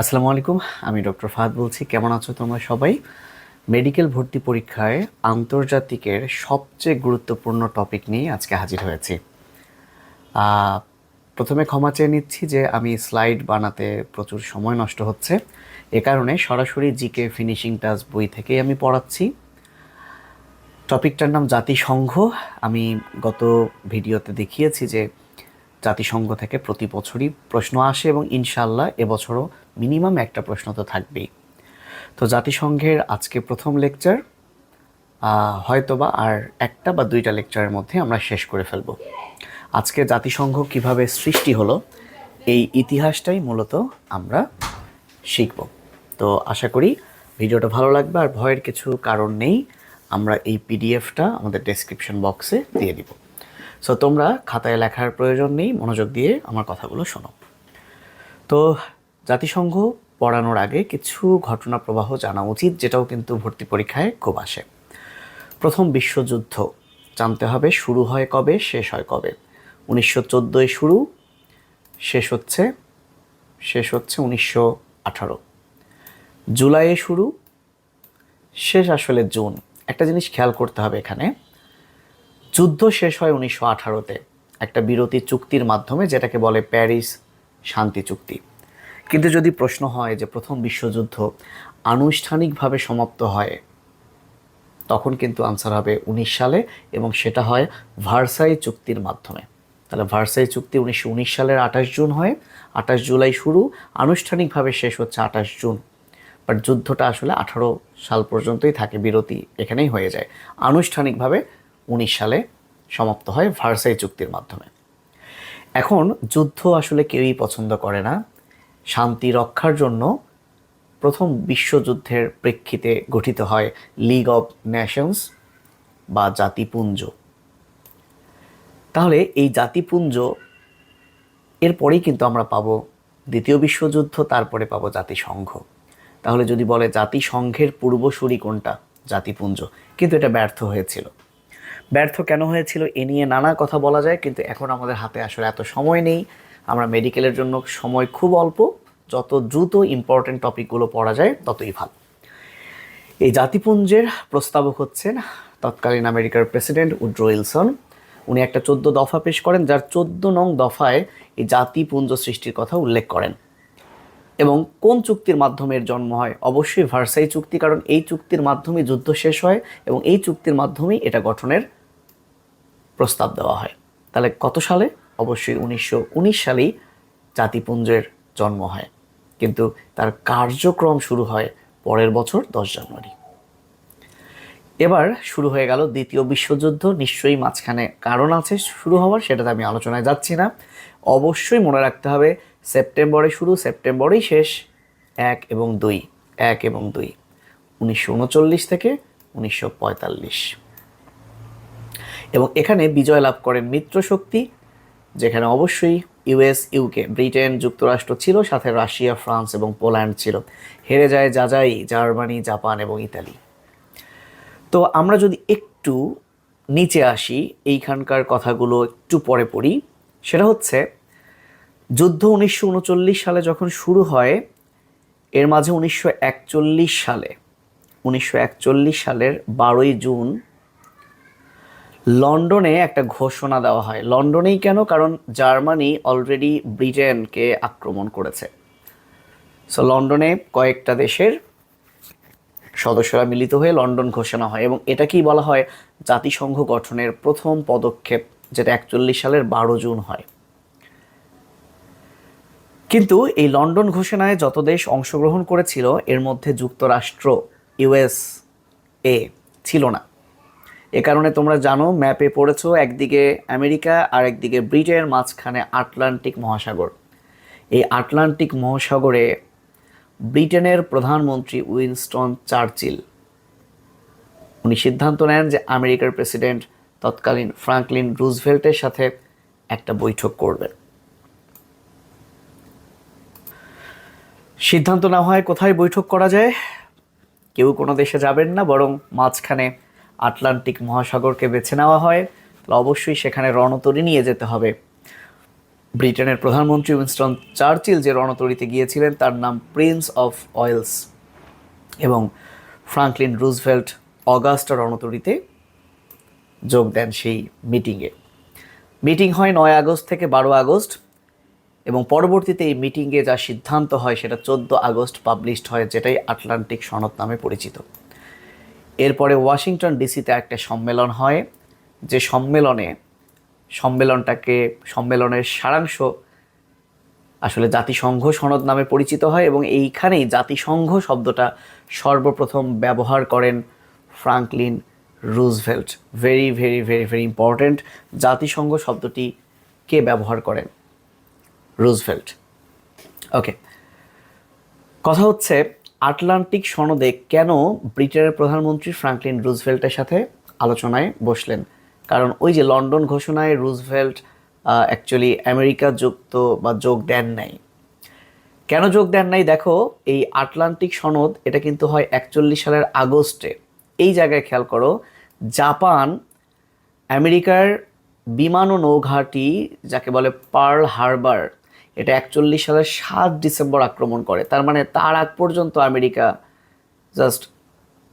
আসসালামু আলাইকুম, আমি ডক্টর ফাহাদ বলছি। কেমন আছো তোমরা সবাই? মেডিকেল ভর্তি পরীক্ষায় আন্তর্জাতিকের সবচেয়ে গুরুত্বপূর্ণ টপিক নিয়ে আজকে হাজির হয়েছি। প্রথমে ক্ষমা চেয়ে নিচ্ছি যে আমি স্লাইড বানাতে প্রচুর সময় নষ্ট হচ্ছে। এ কারণে সরাসরি জিকে ফিনিশিং টাচ বই থেকেই আমি পড়াচ্ছি। টপিকটার নাম জাতিসংঘ। আমি গত ভিডিওতে দেখিয়েছি যে জাতিসংঘ থেকে প্রতি বছরই প্রশ্ন আসে এবং ইনশাল্লাহ এবছরও মিনিমাম একটা প্রশ্ন তো থাকবেই। তো জাতিসংঘের আজকে প্রথম লেকচার হয়তোবা আর একটা বা দুইটা লেকচারের মধ্যে আমরা শেষ করে ফেলব। আজকে জাতিসংঘ কীভাবে সৃষ্টি হলো, এই ইতিহাসটাই মূলত আমরা শিখব। তো আশা করি ভিডিওটা ভালো লাগবে আর ভয়ের কিছু কারণ নেই, আমরা এই পিডিএফটা আমাদের ডেসক্রিপশন বক্সে দিয়ে দিব। সো তোমরা খাতায় লেখার প্রয়োজন নেই, মনোযোগ দিয়ে আমার কথাগুলো শোনো। তো জাতিসংঘ পড়ানোর আগে কিছু ঘটনা প্রবাহ জানা উচিত, যেটাও কিন্তু ভর্তি পরীক্ষায় খুব আসে। প্রথম বিশ্বযুদ্ধ, জানতে হবে শুরু হয় কবে, শেষ হয় কবে। উনিশশো চোদ্দোয় শুরু, শেষ হচ্ছে শেষ হচ্ছে উনিশশো আঠারো। জুলাইয়ে শুরু, শেষ আসলে জুন। একটা জিনিস খেয়াল করতে হবে এখানে, যুদ্ধ শেষ হয় উনিশশো আঠারোতে। একটা বিরতি চুক্তির মাধ্যমে, যেটাকে বলে প্যারিস শান্তি চুক্তি। কিন্তু যদি প্রশ্ন হয় যে প্রথম বিশ্বযুদ্ধ আনুষ্ঠানিকভাবে সমাপ্ত হয়, তখন কিন্তু আনসার হবে উনিশ সালে এবং সেটা হয় ভার্সাই চুক্তির মাধ্যমে। তাহলে ভার্সাই চুক্তি উনিশশো উনিশ সালের আঠাশ জুন হয়, আঠাশ জুলাই শুরু, আনুষ্ঠানিকভাবে শেষ হচ্ছে আঠাশ জুন। বাট যুদ্ধটা আসলে আঠারো সাল পর্যন্তই থাকে, বিরতি এখানেই হয়ে যায়। আনুষ্ঠানিকভাবে উনিশ সালে সমাপ্ত হয় ভার্সাই চুক্তির মাধ্যমে। এখন যুদ্ধ আসলে কেউই পছন্দ করে না। শান্তি রক্ষার জন্য প্রথম বিশ্বযুদ্ধের প্রেক্ষিতে গঠিত হয় লিগ অব ন্যাশনস বা জাতিপুঞ্জ। তাহলে এই জাতিপুঞ্জ, এরপরেই কিন্তু আমরা পাবো দ্বিতীয় বিশ্বযুদ্ধ, তারপরে পাবো জাতিসংঘ। তাহলে যদি বলে জাতিসংঘের পূর্বসূরি কোনটা? জাতিপুঞ্জ। কিন্তু এটা ব্যর্থ হয়েছিল। ব্যর্থ কেন হয়েছিল এ নিয়ে নানা কথা বলা যায়, কিন্তু এখন আমাদের হাতে আসলে এত সময় নেই। আমরা মেডিকেলের জন্য সময় খুব অল্প, যত দ্রুত ইম্পর্টেন্ট টপিকগুলো পড়া যায়, ততই ভালো। এই জাতিপুঞ্জের প্রস্তাবক হচ্ছেন তৎকালীন আমেরিকার প্রেসিডেন্ট উড্রো উইলসন। উনি একটা চোদ্দ দফা পেশ করেন, যার চোদ্দ নং দফায় এই জাতিপুঞ্জ সৃষ্টির কথা উল্লেখ করেন। এবং কোন চুক্তির মাধ্যমে এর জন্ম হয়? অবশ্যই ভার্সাই চুক্তি, কারণ এই চুক্তির মাধ্যমে যুদ্ধ শেষ হয় এবং এই চুক্তির মাধ্যমেই এটা গঠনের প্রস্তাব দেওয়া হয়। তাহলে কত সালে? অবশ্যই উনিশশো উনিশ সালেই জাতিপুঞ্জের জন্ম হয়। কিন্তু তার কার্যক্রম শুরু হয় পরের বছর দশ জানুয়ারি। এবার শুরু হয়ে গেল দ্বিতীয় বিশ্বযুদ্ধ। নিশ্চয়ই মাঝখানে কারণ আছে শুরু হওয়ার, সেটাতে আমি আলোচনায় যাচ্ছি না। অবশ্যই মনে রাখতে হবে, সেপ্টেম্বরে শুরু, সেপ্টেম্বরেই শেষ। এক এবং দুই, এক এবং দুই, উনিশশো উনচল্লিশ থেকে উনিশশো পঁয়তাল্লিশ। এবং এখানে বিজয় লাভ করেন মিত্র শক্তি যেখানে অবশ্যই ইউএস ইউকে, ব্রিটেন, যুক্তরাষ্ট্র ছিল, সাথে রাশিয়া, ফ্রান্স এবং পোল্যান্ড ছিল। হেরে যায় যাজাই জার্মানি, জাপান এবং ইতালি। তো আমরা যদি একটু নিচে আসি, এইখানকার কথাগুলো একটু পরে পড়ি। সেটা হচ্ছে, যুদ্ধ উনিশশো উনচল্লিশ সালে যখন শুরু হয়, এর মাঝে উনিশশো একচল্লিশ সালে, উনিশশো একচল্লিশ সালের বারোই জুন লন্ডনে একটা ঘোষণা দেওয়া হয়। লন্ডনেই কেন? কারণ জার্মানি অলরেডি ব্রিটেনকে আক্রমণ করেছে। সো লন্ডনে কয়েকটা দেশের সদস্যরা মিলিত হয়ে লন্ডন ঘোষণা হয় এবং এটাকেই বলা হয় জাতিসংঘ গঠনের প্রথম পদক্ষেপ, যেটা একচল্লিশ সালের বারো জুন হয়। কিন্তু এই লন্ডন ঘোষণায় যত দেশ অংশগ্রহণ করেছিল, এর মধ্যে যুক্তরাষ্ট্র ইউএস এ ছিল না। এ কারণে তোমরা জানো, ম্যাপে পড়েছো একদিকে আমেরিকা আর একদিকে ব্রিটেনের মাঝখানে আটলান্টিক মহাসাগর। এই আটলান্টিক মহাসাগরে ব্রিটেনের প্রধানমন্ত্রী উইনস্টন চার্চিল, উনি সিদ্ধান্ত নেন যে আমেরিকার প্রেসিডেন্ট তৎকালীন ফ্রাঙ্কলিন রুজভেল্টের সাথে একটা বৈঠক করবেন সিদ্ধান্ত না হয় কোথায় বৈঠক করা যায়, কেউ কোনো দেশে যাবেন না, বরং মাঝখানে আটলান্টিক মহাসাগরকে বেছে নেওয়া হয়, তাহলে অবশ্যই সেখানে রণতরী নিয়ে যেতে হবে। ব্রিটেনের প্রধানমন্ত্রী উইনস্টন চার্চিল যে রণতরিতে গিয়েছিলেন, তার নাম প্রিন্স অফ অয়েলস এবং ফ্রাঙ্কলিন রুজভেল্ট অগাস্টা রণতরীতে যোগ দেন সেই মিটিংয়ে। মিটিং হয় নয় আগস্ট থেকে বারো আগস্ট এবং পরবর্তীতে এই মিটিংয়ে যা সিদ্ধান্ত হয় সেটা চোদ্দ আগস্ট পাবলিশড হয়, যেটাই আটলান্টিক সনদ নামে পরিচিত। এরপরে ওয়াশিংটন ডিসিতে একটা সম্মেলন হয়, যে সম্মেলনে, সম্মেলনটাকে, সম্মেলনের সারাংশ আসলে জাতিসংঘ সনদ নামে পরিচিত হয় এবং এইখানেই জাতিসংঘ শব্দটা সর্বপ্রথম ব্যবহার করেন Franklin Roosevelt. Very very very very important জাতিসংঘ শব্দটি কে ব্যবহার করেন? রুজভেল্ট। ওকে কথা হচ্ছে আটলান্টিক সনদে কেন ব্রিটেনের প্রধানমন্ত্রী ফ্রাঙ্কলিন রুজভেল্টের সাথে আলোচনায় বসলেন? কারণ ওই যে লন্ডন ঘোষণায় রুজভেল্ট অ্যাকচুয়ালি আমেরিকা যুক্ত বা যোগ দেন নাই। কেন যোগ দেন নাই? দেখো, এই আটলান্টিক সনদ, এটা কিন্তু হয় একচল্লিশ সালের আগস্টে। এই জায়গায় খেয়াল করো, জাপান আমেরিকার বিমান ও নৌঘাটি, যাকে বলে পার্ল হারবার এটা একচল্লিশ সালের সাত ডিসেম্বর আক্রমণ করে। তার মানে তার আগ পর্যন্ত আমেরিকা জাস্ট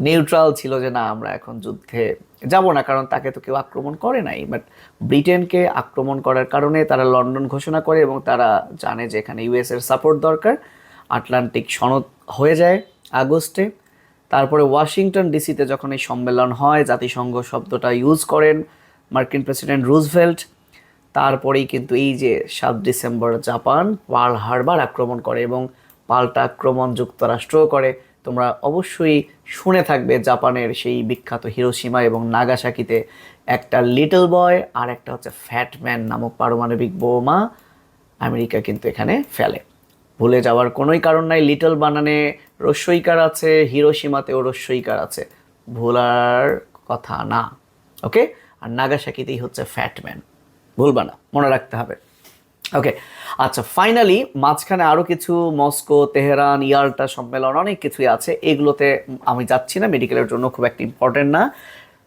নিউট্রাল ছিল যে, না, আমরা এখন যুদ্ধে যাব না। কারণ তাকে তো কেউ আক্রমণ করে নাই। বাট ব্রিটেনকে আক্রমণ করার কারণে তারা লন্ডন ঘোষণা করে এবং তারা জানে যে এখানে ইউএস এর সাপোর্ট দরকার। আটলান্টিক সনদ হয়ে যায় আগস্টে। তারপরে ওয়াশিংটন ডিসিতে যখন এই সম্মেলন হয়, জাতিসংঘ শব্দটা ইউজ করেন। মার্কিন প্রেসিডেন্ট রুজভেল্ট তারপরেই কিন্তু এই যে সাত ডিসেম্বর জাপান পার্ল হারবার আক্রমণ করে এবং পাল্টা আক্রমণ যুক্তরাষ্ট্রও করে। তোমরা অবশ্যই শুনে থাকবে জাপানের সেই বিখ্যাত হিরোসীমা এবং নাগাসাকিতে একটা লিটল বয় আর একটা হচ্ছে ফ্যাটম্যান নামক পারমাণবিক বোমা আমেরিকা কিন্তু এখানে ফেলে। ভুলে যাওয়ার কোনোই কারণ নাই, লিটল বানানে রস্যইকার আছে হিরোসীমাতেও রস্যইকার আছে। ভোলার কথা না, ওকে? আর নাগাসাকিতেই হচ্ছে ফ্যাটম্যান ভুলবা না, মনে রাখতে হবে। ওকে আচ্ছা ফাইনালি মাঝখানে আরও কিছু মস্কো, তেহরান, ইয়াল্টা সম্মেলন অনেক কিছুই আছে। এগুলোতে আমি যাচ্ছি না মেডিকেলের জন্য খুব একটা ইম্পর্টেন্ট না।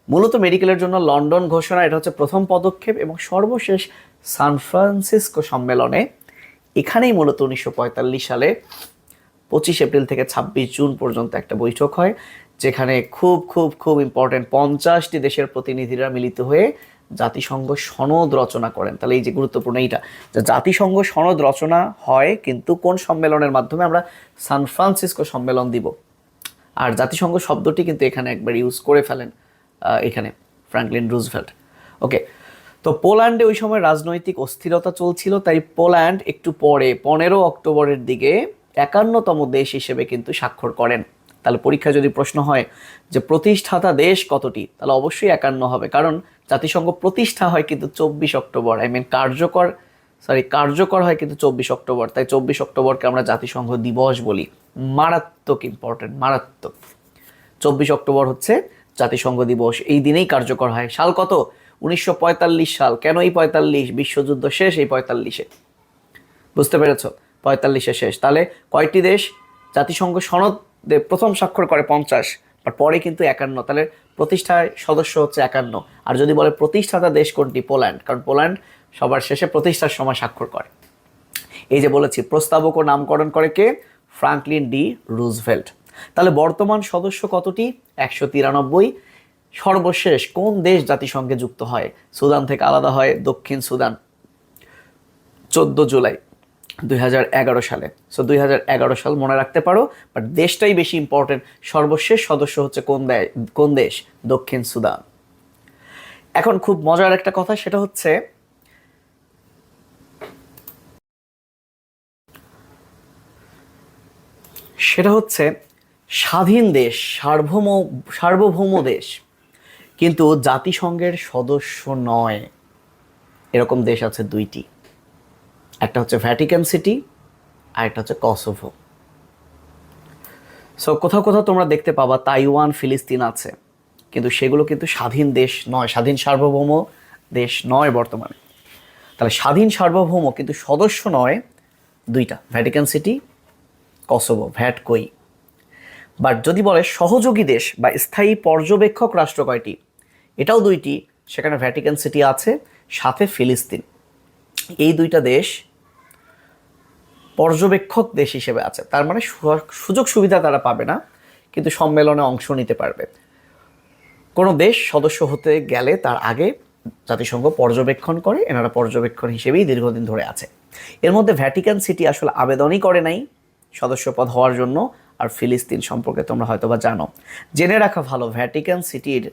মূলত মেডিকেলের জন্য লন্ডন ঘোষণা, এটা হচ্ছে প্রথম পদক্ষেপ এবং সর্বশেষ সান ফ্রান্সিসকো সম্মেলনে। এখানেই মূলত উনিশশো পঁয়তাল্লিশ সালে পঁচিশ এপ্রিল থেকে ছাব্বিশ জুন পর্যন্ত একটা বৈঠক হয়, যেখানে খুব খুব খুব ইম্পর্টেন্ট পঞ্চাশটি দেশের প্রতিনিধিরা মিলিত হয়ে জাতিসংঘ সনদ রচনা করেন। তাহলে এই যে গুরুত্বপূর্ণ এইটা, যে জাতিসংঘ সনদ রচনা হয় কিন্তু কোন সম্মেলনের মাধ্যমে আমরা সান ফ্রান্সিসকো সম্মেলন দিব? আর জাতিসংঘ শব্দটি কিন্তু এখানে একবার ইউজ করে ফেলেন এখানে ফ্র্যাঙ্কলিন রুজভেল্ট। ওকে, তো পোল্যান্ডে ওই সময় রাজনৈতিক অস্থিরতা চলছিল, তাই পোল্যান্ড একটু পরে, পনেরো অক্টোবরের দিকে একান্নতম দেশ হিসেবে কিন্তু স্বাক্ষর করেন। তাহলে পরীক্ষায় যদি প্রশ্ন হয় যে প্রতিষ্ঠাতা দেশ কতটি, তাহলে অবশ্যই একান্ন হবে। কারণ জাতিসংঘ প্রতিষ্ঠা হয় কিন্তু চব্বিশ অক্টোবর আই মিন কার্যকর সরি কার্যকর হয় কিন্তু চব্বিশ অক্টোবর। তাই চব্বিশ অক্টোবরকে আমরা জাতিসংঘ দিবস বলি। মারাত্মক ইম্পর্টেন্ট মারাত্মক। চব্বিশ অক্টোবর হচ্ছে জাতিসংঘ দিবস। এই দিনেই কার্যকর হয়। সাল কত? উনিশশো পঁয়তাল্লিশ সাল। কেন এই পঁয়তাল্লিশ? বিশ্বযুদ্ধ শেষ এই পঁয়তাল্লিশে। বুঝতে পেরেছ? পঁয়তাল্লিশে শেষ। তাহলে কয়টি দেশ? জাতিসংঘ সনদ প্রথম স্বাক্ষর করে পঞ্চাশ বাট পরে কিন্তু একান্ন। তাহলে প্রতিষ্ঠায় সদস্য হচ্ছে একান্ন। আর যদি বলে প্রতিষ্ঠাতা দেশ কোনটি? পোল্যান্ড। কারণ পোল্যান্ড সবার শেষে প্রতিষ্ঠার সময় স্বাক্ষর করে। এই যে বলেছি, প্রস্তাবক ও নামকরণ করে কে? Franklin D Roosevelt. তাহলে বর্তমান সদস্য কতটি? একশো তিরানব্বই। সর্বশেষ কোন দেশ জাতিসংঘে যুক্ত হয়? সুদান থেকে আলাদা হয় দক্ষিণ সুদান। চোদ্দ জুলাই। দুই হাজার এগারো সালে। সো দুই হাজার এগারো সাল মনে রাখতে পারো বাট দেশটাই বেশি ইম্পর্টেন্ট সর্বশেষ সদস্য হচ্ছে কোন কোন দেশ? দক্ষিণ সুদান। এখন খুব মজার একটা কথা, সেটা হচ্ছে সেটা হচ্ছে স্বাধীন দেশ, সার্বভৌম সার্বভৌম দেশ, কিন্তু জাতিসংঘের সদস্য নয়। এরকম দেশ আছে দুইটি। একটা হচ্ছে ভ্যাটিকান সিটি আর একটা হচ্ছে কসোভো সো কোথাও কোথাও তোমরা দেখতে পাবা তাইওয়ান ফিলিস্তিন আছে। কিন্তু সেগুলো কিন্তু স্বাধীন দেশ নয়, স্বাধীন সার্বভৌম দেশ নয় বর্তমানে। তাহলে স্বাধীন সার্বভৌম কিন্তু সদস্য নয় দুইটা ভ্যাটিকান সিটি কসোভো ভ্যাট কই। বাট যদি বলে সহযোগী দেশ বা স্থায়ী পর্যবেক্ষক রাষ্ট্র কয়টি, এটাও দুইটি, সেখানে ভ্যাটিকান সিটি আছে, সাথে ফিলিস্তিন এই দুইটা দেশ পর্যবেক্ষক দেশ হিসেবে আছে। তার মানে সুযোগ সুবিধা তারা পাবে না, কিন্তু সম্মেলনে অংশ নিতে পারবে। কোনো দেশ সদস্য হতে গেলে তার আগে জাতিসংঘ পর্যবেক্ষণ করে, এনারা পর্যবেক্ষণ হিসেবেই দীর্ঘদিন ধরে আছে। এর মধ্যে ভ্যাটিকান সিটি আসলে আবেদনই করে নাই সদস্যপদ হওয়ার জন্য, আর ফিলিস্তিন সম্পর্কে তোমরা হয়তোবা জানো। জেনে রাখা ভালো ভ্যাটিকান সিটির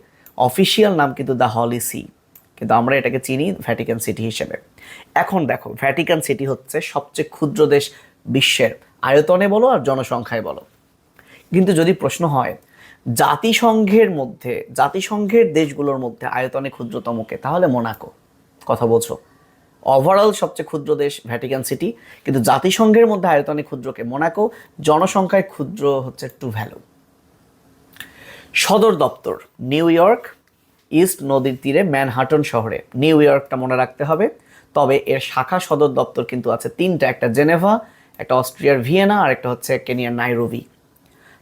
অফিসিয়াল নাম কিন্তু দ্য হলি সি কিন্তু আমরা এটাকে চিনি ভ্যাটিকান সিটি হিসেবে। এখন দেখো ভ্যাটিকান সিটি হচ্ছে সবচেয়ে ক্ষুদ্র দেশ বিশ্বের আয়তনে বলো আর জনসংখ্যায় বলো। কিন্তু যদি প্রশ্ন হয়, জাতিসংঘের মধ্যে, জাতিসংঘের দেশগুলোর মধ্যে আয়তনে ক্ষুদ্রতমকে তাহলে মোনাকো কথা বলছো। ওভারঅল সবচেয়ে ক্ষুদ্র দেশ ভ্যাটিকান সিটি কিন্তু জাতিসংঘের মধ্যে আয়তনে ক্ষুদ্রকে মোনাকো জনসংখ্যায় ক্ষুদ্র হচ্ছে টু ভ্যালু সদর দপ্তর নিউ ইয়র্ক ইস্ট নদীর তীরে ম্যানহাটন শহরে। নিউ ইয়র্কটা মনে রাখতে হবে। তবে এর শাখা সদর দপ্তর কিন্তু আছে তিনটা, একটা জেনেভা, একটা অস্ট্রিয়ার ভিয়েনা, আর একটা হচ্ছে কেনিয়ার নাইরোবি।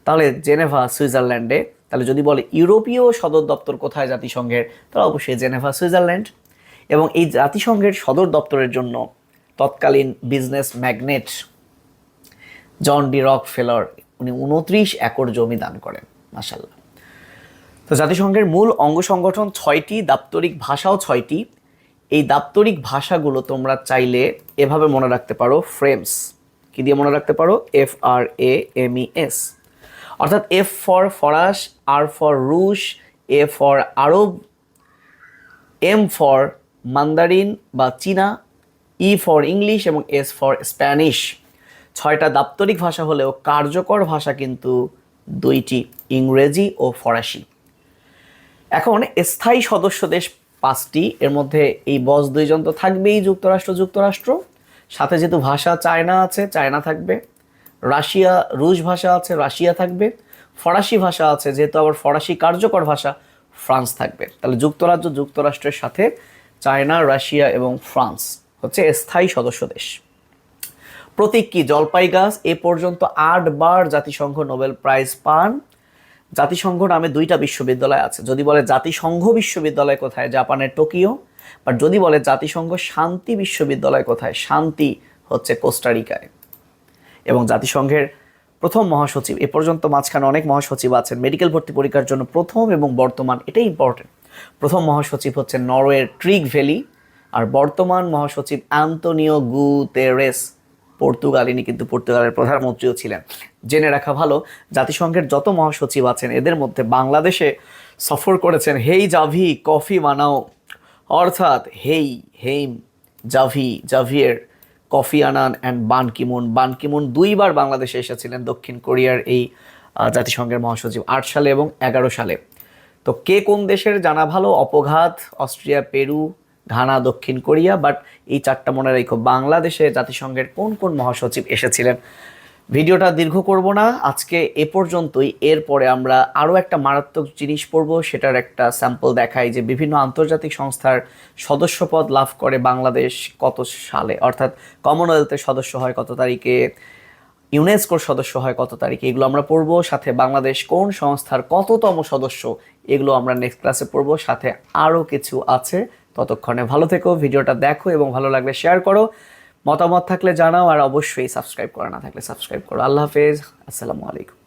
তাহলে জেনেভা, সুইজারল্যান্ডে, তাহলে যদি বলে ইউরোপীয় সদর দপ্তর কোথায় জাতিসংঘের, তাহলে অবশ্যই জেনেভা, সুইজারল্যান্ড। এবং এই জাতিসংঘের সদর দপ্তরের জন্য তৎকালীন business magnate John D Rockefeller উনি উনত্রিশ একর জমি দান করেন মাসাল্লাহ তো জাতিসংঘের মূল অঙ্গ সংগঠন ছয়টি, দাপ্তরিক ভাষাও ছয়টি। এই দাপ্তরিক ভাষাগুলো তোমরা চাইলে এভাবে মনে রাখতে পারো, ফ্রেমস। কি দিয়ে মনে রাখতে পারো? F R A M E S অর্থাৎ এফ ফর ফরাস আর ফর রুশ এ ফর আরব এম ফর মান্দারিন বা চীনা ই ফর ইংলিশ এবং এস ফর স্প্যানিশ। ছয়টা দাপ্তরিক ভাষা হলেও কার্যকর ভাষা কিন্তু দুইটি, ইংরেজি ও ফরাসি। এখন স্থায়ী সদস্য দেশ পাঁচটি, এর মধ্যে এই বস দুইজন তো থাকবেই যুক্তরাষ্ট্র যুক্তরাষ্ট্র। সাথে যেহেতু ভাষা চায়না আছে, চায়না থাকবে। রাশিয়া, রুশ ভাষা আছে, রাশিয়া থাকবে। ফরাসি ভাষা আছে, যেহেতু আবার ফরাসি কার্যকর ভাষা, ফ্রান্স থাকবে। তাহলে যুক্তরাজ্য যুক্তরাষ্ট্রের সাথে চায়না, রাশিয়া এবং ফ্রান্স হচ্ছে স্থায়ী সদস্য দেশ প্রতীক কি? জলপাই গাছ এ পর্যন্ত আটবার জাতিসংঘ নোবেল প্রাইজ পান। জাতিসংঘ নামে দুইটা বিশ্ববিদ্যালয় আছে। যদি বলে জাতিসংঘ বিশ্ববিদ্যালয় কোথায়, জাপানের টোকিও বা যদি বলে জাতিসংঘ শান্তি বিশ্ববিদ্যালয় কোথায়, শান্তি হচ্ছে কোস্টারিকায়। এবং জাতিসংঘের প্রথম মহাসচিব, এ পর্যন্ত মাঝখানে অনেক মহাসচিব আছেন, মেডিকেল ভর্তি পরীক্ষার জন্য প্রথম এবং বর্তমান, এটাই ইম্পর্টেন্ট প্রথম মহাসচিব হচ্ছে নরওয়ের ট্রিক ভ্যালি, আর বর্তমান মহাসচিব অ্যান্তনিও গুতেরেস। পর্তুগাল ইনি কিন্তু পর্তুগালের প্রধানমন্ত্রীও ছিলেন। জেনে রাখা ভালো, জাতিসংঘের যত মহাসচিব আছেন, এদের মধ্যে বাংলাদেশে সফর করেছেন হেই জাভি, কফি বানাও। অর্থাৎ হেই হেইম Javi, Javier Kofi Annan and Ban Ki moon Ban Ki moon দুইবার বাংলাদেশে এসেছিলেন দক্ষিণ কোরিয়ার এই জাতিসংঘের মহাসচিব আট সালে এবং এগারো সালে। তো কে কোন দেশের জানা ভালো? অপঘাত, অস্ট্রিয়া, পেরু ঘানা দক্ষিণ কোরিয়া বাট এই চারটা মনে রেখো, বাংলাদেশে জাতিসংঘের কোন কোন মহাসচিব এসেছিলেন? ভিডিওটা দীর্ঘ করব না, আজকে এ পর্যন্তই। এরপরে আমরা আরও একটা মারাত্মক জিনিস পড়ব, সেটার একটা স্যাম্পল দেখাই যে বিভিন্ন আন্তর্জাতিক সংস্থার সদস্যপদ লাভ করে বাংলাদেশ কত সালে, অর্থাৎ কমনওয়েলথের সদস্য হয় কত তারিখে ইউনেস্কোর সদস্য হয় কত তারিখে, এগুলো আমরা পড়ব। সাথে বাংলাদেশ কোন সংস্থার কততম সদস্য, এগুলো আমরা নেক্সট ক্লাসে পড়ব। সাথে আরও কিছু আছে। ততক্ষণে ভালো থেকো, ভিডিওটা দেখো এবং ভালো লাগলে শেয়ার করো। মতামত থাকলে জানাও আর অবশ্যই সাবস্ক্রাইব করা না থাকলে সাবস্ক্রাইব করো। আল্লাহ হাফেজ, আসসালামু আলাইকুম।